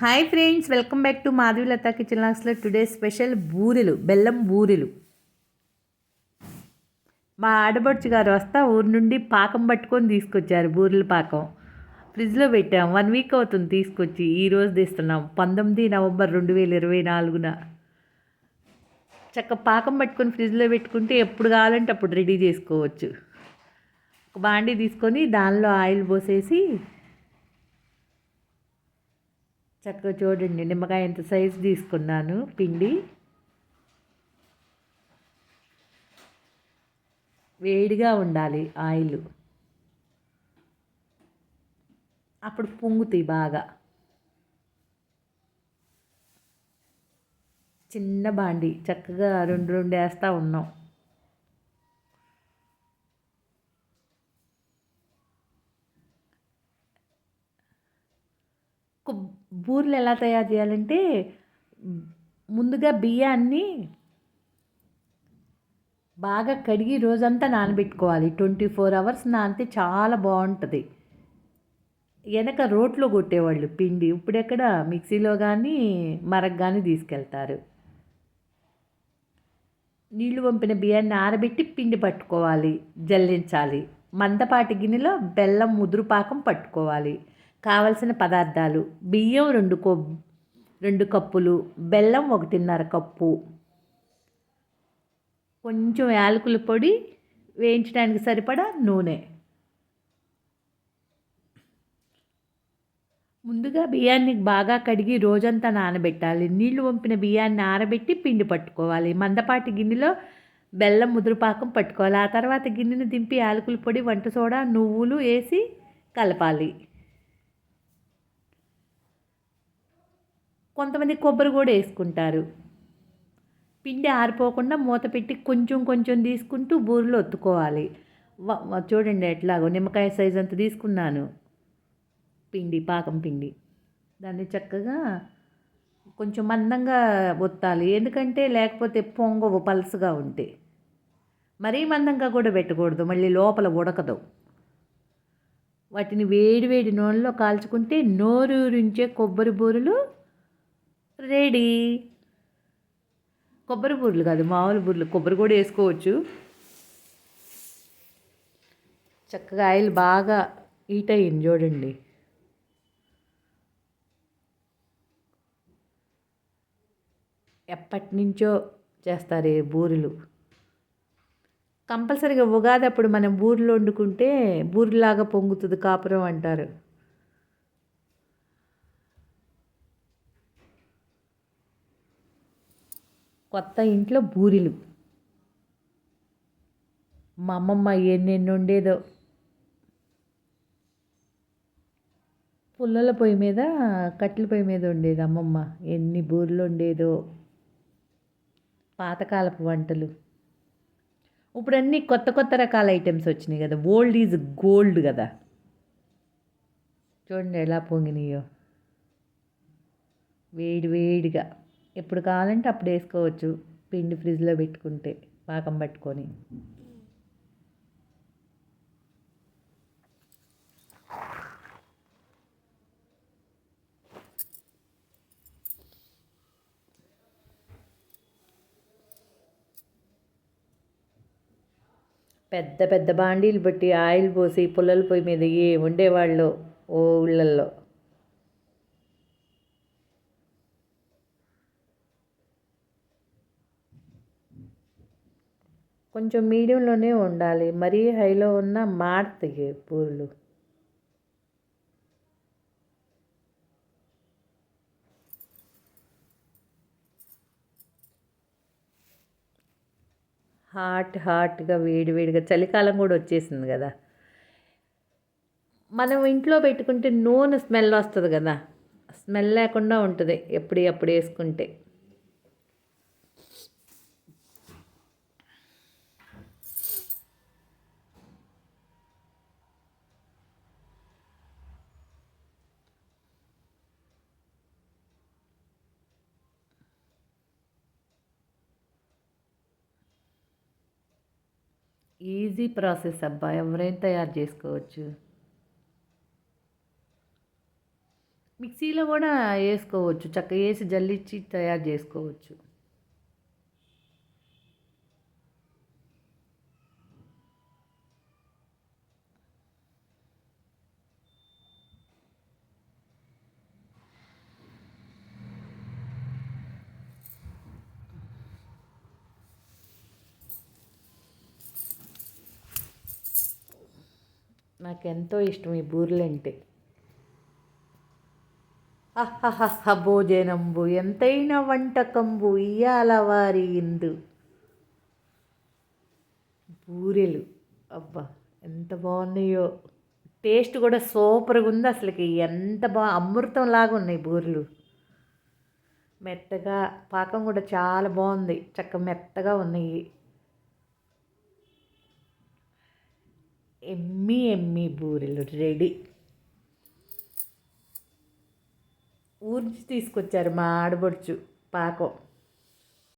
Hi friends welcome back to Madhavi Latha kitchen లాక్స్లో today special బూరెలు బెల్లం బూరెలు. మా ఆడబడుచు గారు వస్తా ఊరి నుండి పాకం పట్టుకొని తీసుకొచ్చారు బూరెల పాకం. ఫ్రిడ్జ్లో పెట్టాం వన్ వీక్ అవుతుంది తీసుకొచ్చి ఈరోజు తీస్తున్నాం. పంతొమ్మిది నవంబర్ రెండు వేల ఇరవై నాలుగున. చక్క పాకం పట్టుకొని ఫ్రిడ్జ్లో పెట్టుకుంటే ఎప్పుడు కావాలంటే అప్పుడు రెడీ చేసుకోవచ్చు. ఒక బాండీ తీసుకొని దానిలో ఆయిల్ పోసేసి చక్కగా చూడండి నిమ్మకాయ ఎంత సైజు తీసుకున్నాను పిండి. వేడిగా ఉండాలి ఆయిల్. అప్పుడు పొంగుతాయి బాగా. చిన్న బాండి చక్కగా రెండు రెండు వేస్తూ ఉన్నాం. బూరెలు ఎలా తయారు చేయాలంటే ముందుగా బియ్యాన్ని బాగా కడిగి రోజంతా నానబెట్టుకోవాలి. ట్వంటీ ఫోర్ అవర్స్ నానితే చాలా బాగుంటుంది. వెనక రోట్లో కొట్టేవాళ్ళు పిండి. ఇప్పుడు ఎక్కడ మిక్సీలో కానీ మరగ్ కానీ తీసుకెళ్తారు. నీళ్ళు పంపిన బియ్యాన్ని ఆరబెట్టి పిండి పట్టుకోవాలి. జల్లించాలి. మందపాటి గిన్నెలో బెల్లం ముదురు పాకం పట్టుకోవాలి. కావలసిన పదార్థాలు. బియ్యం రెండు కో రెండు కప్పులు బెల్లం ఒకటిన్నర కప్పు. కొంచెం యాలకుల పొడి వేయించడానికి సరిపడా నూనె. ముందుగా బియ్యాన్ని బాగా కడిగి రోజంతా నానబెట్టాలి. నీళ్ళు వంపిన బియ్యాన్ని ఆరబెట్టి పిండి పట్టుకోవాలి. మందపాటి గిన్నెలో బెల్లం ముదురుపాకం పట్టుకోవాలి. ఆ తర్వాత గిన్నెను దింపి యాలకుల పొడి వంట సోడా నువ్వులు వేసి కలపాలి. కొంతమంది కొబ్బరి కూడా వేసుకుంటారు. పిండి ఆరిపోకుండా మూత పెట్టి కొంచెం కొంచెం తీసుకుంటూ బూరెలు ఒత్తుకోవాలి. చూడండి ఎట్లాగో నిమ్మకాయ సైజ్ అంత తీసుకున్నాను. పిండి పాకం పిండి. దాన్ని చక్కగా కొంచెం మందంగా ఒత్తాలి. ఎందుకంటే లేకపోతే పొంగవు పలసగా ఉంటే. మరీ మందంగా కూడా పెట్టకూడదు. మళ్ళీ లోపల ఉడకదు. వాటిని వేడి వేడి నూనెలో కాల్చుకుంటే నోరూరించే కొబ్బరి బూరెలు రెడీ. కొబ్బరి బూరెలు కాదు మామూలు బూరెలు. కొబ్బరి కూడా వేసుకోవచ్చు. చక్కగా ఆయిల్ బాగా హీట్ అయ్యింది చూడండి. ఎప్పటి నుంచో చేస్తారు ఈ బూరెలు. కంపల్సరీగా ఉగాది అప్పుడు మనం బూరెలు వండుకుంటే బూరెలాగా పొంగుతుంది కాపురం అంటారు. కొత్త ఇంట్లో బూరెలు. మా అమ్మమ్మ ఎన్నెన్ని ఉండేదో పుల్లల పొయ్యి మీద కట్టెల పొయ్యి మీద ఉండేది అమ్మమ్మ. ఎన్ని బూరెలు ఉండేదో పాతకాలపు వంటలు. ఇప్పుడు అన్నీ కొత్త కొత్త రకాల ఐటమ్స్ వచ్చినాయి కదా. ఓల్డ్ ఈజ్ గోల్డ్ కదా. చూడండి ఎలా పొంగినాయో. వేడి వేడిగా. ఎప్పుడు కావాలంటే అప్పుడు వేసుకోవచ్చు. పిండి ఫ్రిడ్జ్లో పెట్టుకుంటే పాకం పట్టుకొని. పెద్ద పెద్ద బాండీలు బట్టి ఆయిల్ పోసి పుల్లల పొయ్యి మీద ఏ వండేవాళ్ళు ఓ ఊళ్ళల్లో. కొంచెం మీడియంలోనే ఉండాలి. మరీ హైలో ఉన్న మాడతాయి పూలు. హాట్ హాట్గా వేడివేడిగా చలికాలం కూడా వచ్చేసింది కదా. మనం ఇంట్లో పెట్టుకుంటే నూనె స్మెల్ వస్తుంది కదా. స్మెల్ లేకుండా ఉంటుంది. ఎప్పుడు అప్పుడు వేసుకుంటే. ఈజీ ప్రాసెస్ అబ్బా ఎవరైనా తయారు చేసుకోవచ్చు. మిక్సీలో కూడా వేసుకోవచ్చు చక్కగా వేసి జల్లిచ్చి తయారు చేసుకోవచ్చు. నాకు ఎంతో ఇష్టం ఈ బూరెలంటే. అహహహ భోజనంబు ఎంతైనా వంటకంబు ఇయ్యాల వారి ఇందు. బూరెలు అబ్బా ఎంత బాగున్నాయో. టేస్ట్ కూడా సూపర్గా ఉంది అసలుకి ఎంత బా అమృతం లాగా ఉన్నాయి బూరెలు. మెత్తగా పాకం కూడా చాలా బాగుంది చక్క మెత్తగా ఉన్నాయి. ఎమ్మి ఎమ్మి బూరెలు రెడీ. ఊర్చి తీసుకొచ్చారు మా ఆడబడుచు పాకం.